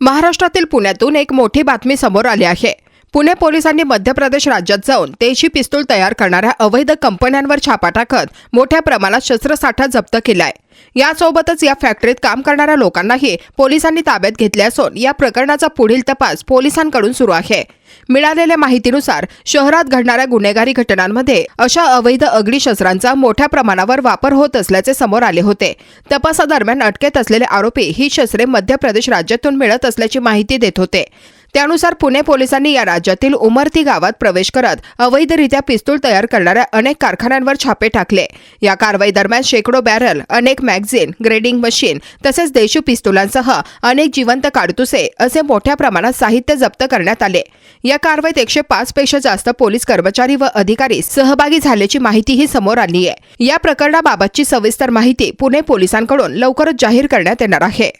महाराष्ट्रातील पुण्यातून एक मोठी बातमी समोर आली आहे. पुणे पोलिसांनी मध्य प्रदेश राज्यात जाऊन देशी पिस्तूल तयार करणाऱ्या अवैध कंपन्यांवर छापा टाकत मोठ्या प्रमाणात शस्त्रसाठा जप्त केलाय. यासोबतच या फॅक्टरीत काम करणाऱ्या लोकांनाही पोलिसांनी ताब्यात घेतले असून या प्रकरणाचा पुढील तपास पोलिसांकडून सुरू आहे. मिळालेल्या माहितीनुसार शहरात घडणाऱ्या गुन्हेगारी घटनांमध्ये अशा अवैध अग्निशस्त्रांचा मोठ्या प्रमाणावर वापर होत असल्याचे समोर आले होते. तपासादरम्यान अटकेत असलेले आरोपी ही शस्त्रे मध्य प्रदेश राज्यातून मिळत असल्याची माहिती देत होते. त्यानुसार पुणे पोलिसांनी या राज्यातील उमरती गावात प्रवेश करत अवैधरित्या पिस्तूल तयार करणाऱ्या अनेक कारखान्यांवर छापे टाकले. या कारवाई दरम्यान शेकडो बॅरल अनेक मॅगझिन ग्रेडिंग मशीन तसेच देशी पिस्तुलांसह अनेक जिवंत काडतुसे असे मोठ्या प्रमाणात साहित्य जप्त करण्यात आले. या कारवाईत एकशे पाच पेक्षा जास्त पोलीस कर्मचारी व अधिकारी सहभागी झाल्याची माहितीही समोर आली आहे या प्रकरणाबाबतची सविस्तर माहिती पुणे पोलिसांकडून लवकरच जाहीर करण्यात येणार आहे.